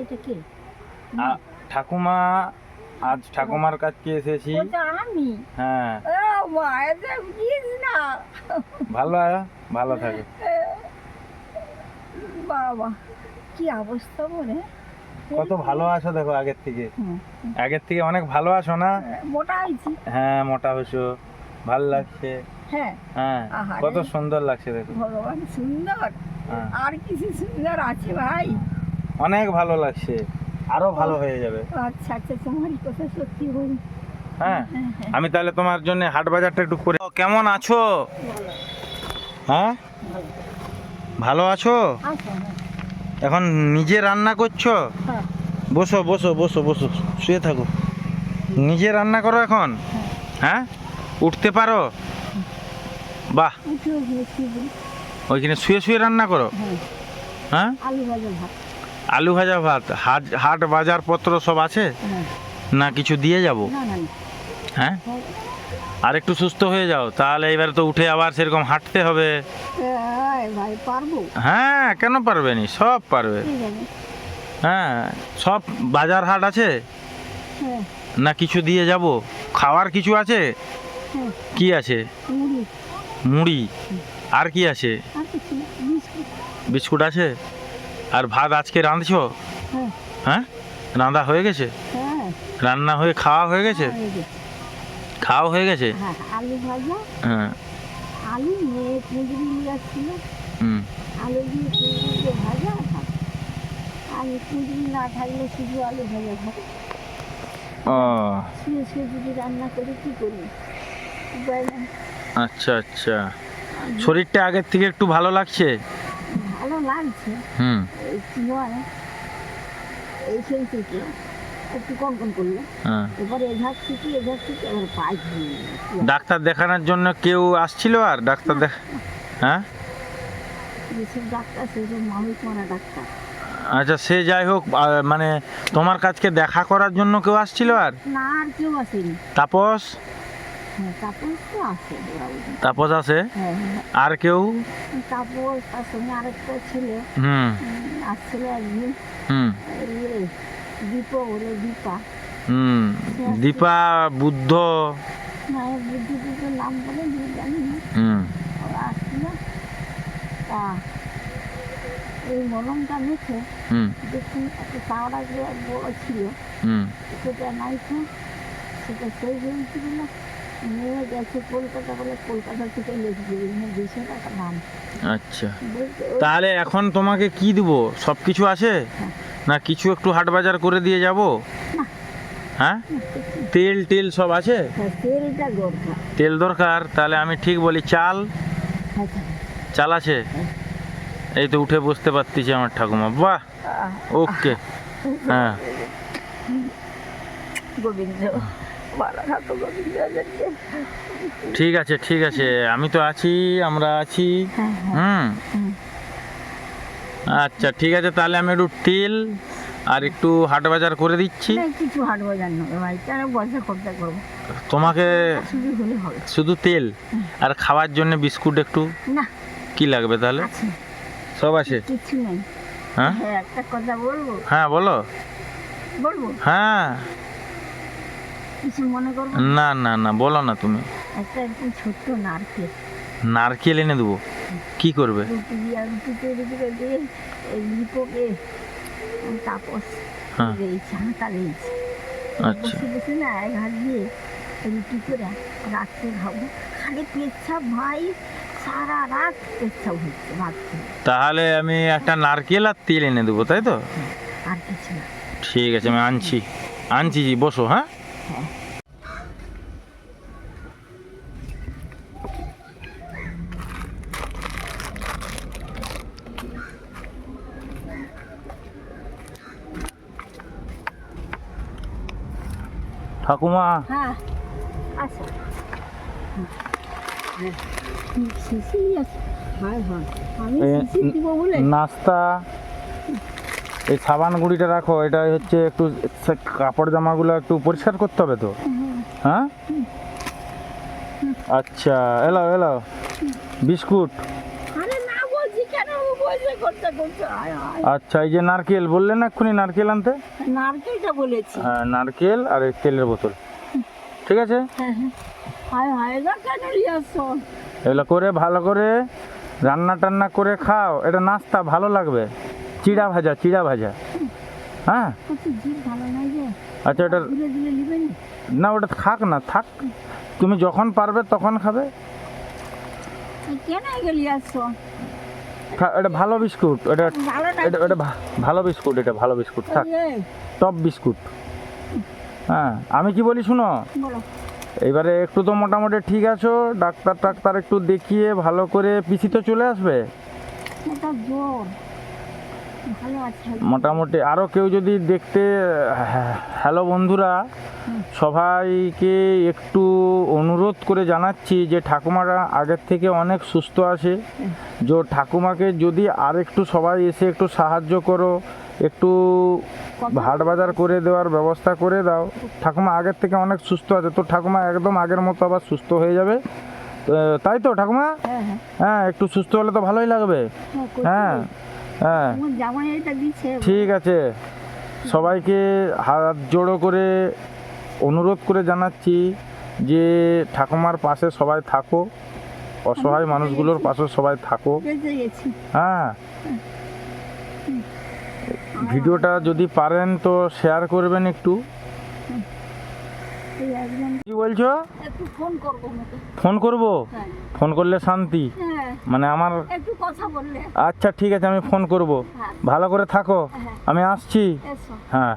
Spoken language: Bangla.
এটা কে? ঠাকুমা আজ ঠাকুমার কাছে এসেছি। আমি? হ্যাঁ। ভালো ভালো থাকে। বাবা কি অবস্থা বলে? কত ভালো আছো দেখো আগের থেকে। আগের থেকে অনেক ভালো আছো না? মোটা হয়েছি। হ্যাঁ মোটা হয়েছো। ভালো লাগছে। হ্যাঁ। হ্যাঁ কত সুন্দর লাগছে দেখো। ভগবান সুন্দর। হ্যাঁ। আর কিছু সুন্দর আছে ভাই? অনেক ভালো লাগছে। আরও ভালো হয়ে যাবে। আচ্ছা আচ্ছা তোমারই কথা সত্যি বলি। হ্যাঁ? হ্যাঁ হ্যাঁ। আমি তাহলে তোমার জন্য হাট বাজারটা একটু করে কেমন আছো? হ্যাঁ? ভালো আছো? আচ্ছা হ্যাঁ। এখন নিজে রান্না করছ? বসো বসো বসো বসো শুয়ে থাকো। নিজে রান্না করো এখন? হ্যাঁ। উঠতে পারো? বাহ। ওইখানে শুয়ে শুয়ে রান্না করো? হ্যাঁ। হ্যাঁ? আলু ভাজা ভাত। আলু ভাজা ভাত হাট হাট বাজার পত্র সব আছে? না কিছু দিয়ে যাব? হ্যাঁ। আর একটু সুস্থ হয়ে যাও তাহলে এবারে তো উঠে আবার সেরকম হাঁটতে হবে। পারব? হ্যাঁ কেন পারবে নি? সব পারবে। হ্যাঁ সব বাজার হাট আছে? হ্যাঁ। না কিছু দিয়ে যাব? খাওয়ার কিছু আছে? হ্যাঁ। কি আছে? মুড়ি। আর কি আছে? বিস্কুট আছে? আর ভাত আজকে রাঁধছো? হ্যাঁ। হ্যাঁ? রান্না হয়ে গেছে? হ্যাঁ। রান্না হয়ে খাওয়া হয়ে গেছে? খাওয়া হয়ে গেছে? হ্যাঁ আলু ভাজা। হ্যাঁ। আলু কুঁদরি নিয়ে আসছিল। হুম। আলু দিয়ে কুঁদরি ভাজা। আর কুঁদরি না থাকলে শুধু আলু ভাজা ভাত ও। শুয়ে শুয়ে যদি রান্না করি কী করি উপায় আচ্ছা আচ্ছা। শরীরটা আগের থেকে একটু ভালো লাগছে? ভালো লাগছে। হুম। এই এইখান থেকে একটু কম কম করল থেকে থেকে এবার ডাক্তার দেখানোর জন্য কেউ আসছিল আর ডাক্তার দেখ হ্যাঁ? যেসব ডাক্তার সেসব মানুষ মারা ডাক্তার। আচ্ছা সে যাই হোক মানে তোমার কাছকে দেখা করার জন্য কেউ আসছিল আর? না আর কেউ আসেনি। তাপস? তাপস তাপস আছে হ্যাঁ হ্যাঁ। আর কেউ? তাপস তার সঙ্গে আরেকটা ছেলে। হুম। উম, আসছিল একদিন। হুম। ইয়ে দীপ দীপা। হুম দীপা বুদ্ধ। না বুদ্ধি নাম বলে জানি হুম। ওরা আসছিল। তা এই মলমটা মেখে হুম। দেখুন একটা চাওড়া যে বড় ছিল। সেটা নাই তো সেটা সেই হয়েছিল না নিয়ে গেছে কলকাতা বলে কলকাতা থেকে লিখবে দুশো টাকা দাম। আচ্ছা। তাহলে এখন তোমাকে কি দিব? সব কিছু আছে না কিছু একটু হাট বাজার করে দিয়ে যাব? হ্যাঁ? তেল টেল সব আছে? হ্যাঁ, তেল দরকার তাহলে আমি ঠিক বলি চাল? হ্যাঁ চাল। আছে? এই তো উঠে বসতে পারতেছি আমার ঠাকুমা। বাহ! ওকে। হ্যাঁ। গোবিন্দ। ঠিক আছে ঠিক আছে। আমি তো আছি আমরা আছি। হ্যাঁ হ্যাঁ। হুম। আচ্ছা ঠিক আছে তাহলে আমি একটু তেল আর একটু হাট বাজার করে দিচ্ছি। কিছু হাট বাজার নেবে ভাই কেন পয়সা খরচা করব? তোমাকে শুধু তেল আর খাওয়ার জন্য বিস্কুট একটু? না। কি লাগবে তাহলে? সব আছে? কিছু নেই। হ্যাঁ? হ্যাঁ একটা কথা বলব? হ্যাঁ বলো। বলব? হ্যাঁ। কিছু মনে করব না? না না বলো না তুমি। একটা একদম ছোট্ট নারকেল। নারকেল এনে দেবো। কি করবে? লিপোকে তাপস হ্যাঁ। হাঁটা আচ্ছা। বসে বসে না এক হাত দিয়ে রুটি করে রাত্রে খাব। খালি পেচ্ছাপ ভাই সারা রাত পেচ্ছাপ হচ্ছে ভাত তাহলে আমি একটা নারকেল আর তেল এনে দেবো তাই তো? আর কিছু না। ঠিক আছে আমি আনছি। আনছি জি বসো হ্যাঁ? ঠাকুমা। হ্যাঁ আচ্ছা। শিশি হয় হয়। আমি শিশি দিব বলে। নাস্তা এই সাবান গুঁড়িটা রাখো এটা হচ্ছে একটু কাপড় জামাগুলো একটু পরিষ্কার করতে হবে তো? হ্যাঁ? আচ্ছা এলো এলো। বিস্কুট। আচ্ছা এই যে নারকেল বললেন না এক্ষুনি নারকেল আনতে? নারকেলটা বলেছি। হ্যাঁ নারকেল আর এই তেলের বোতল। ঠিক আছে? হ্যাঁ হ্যাঁ। এগুলো করে ভালো করে রান্না টান্না করে খাও। এটা নাস্তা ভালো লাগবে। চিড়া ভাজা চিড়া ভাজা। হ্যাঁ? আচ্ছা নিবেন না? ওটা থাক না থাক। তুমি যখন পারবে তখন খাবে। এটা ভালো বিস্কুট। এটা এটা এটা ভালো বিস্কুট এটা ভালো বিস্কুট। থাক। Top biscuit. হ্যাঁ আমি কি বলি শুনো? এবারে একটু তো মোটামুটি ঠিক আছো। ডাক্তার টাক্তার একটু দেখিয়ে ভালো করে পিসি তো চলে আসবে। আছে মোটামুটি আরও কেউ যদি দেখতে হ্যালো বন্ধুরা সবাইকে একটু অনুরোধ করে জানাচ্ছি যে ঠাকুমারা আগের থেকে অনেক সুস্থ আছে। যে ঠাকুমাকে যদি আর একটু সবাই এসে একটু সাহায্য করো একটু হাট বাজার করে দেওয়ার ব্যবস্থা করে দাও। ঠাকুমা আগের থেকে অনেক সুস্থ আছে তো ঠাকুমা একদম আগের মতো আবার সুস্থ হয়ে যাবে। তাই তো ঠাকুমা? হ্যাঁ হ্যাঁ। হ্যাঁ একটু সুস্থ হলে তো ভালোই লাগবে। হ্যাঁ। হ্যাঁ। ঠিক আছে। সবাইকে হাত জোড়ো করে অনুরোধ করে জানাচ্ছি যে ঠাকুমার পাশে সবাই থাকো অসহায় মানুষগুলোর পাশে সবাই থাকো। হ্যাঁ। ভিডিওটা যদি পারেন তো শেয়ার করবেন একটু। কি বলছো? একটু ফোন করব ফোন করব? হ্যাঁ। ফোন করলে শান্তি। হ্যাঁ। মানে আমার একটু কথা বললে। আচ্ছা ঠিক আছে আমি ফোন করব। হ্যাঁ। ভালো করে থাকো। আমি আসছি। হ্যাঁ।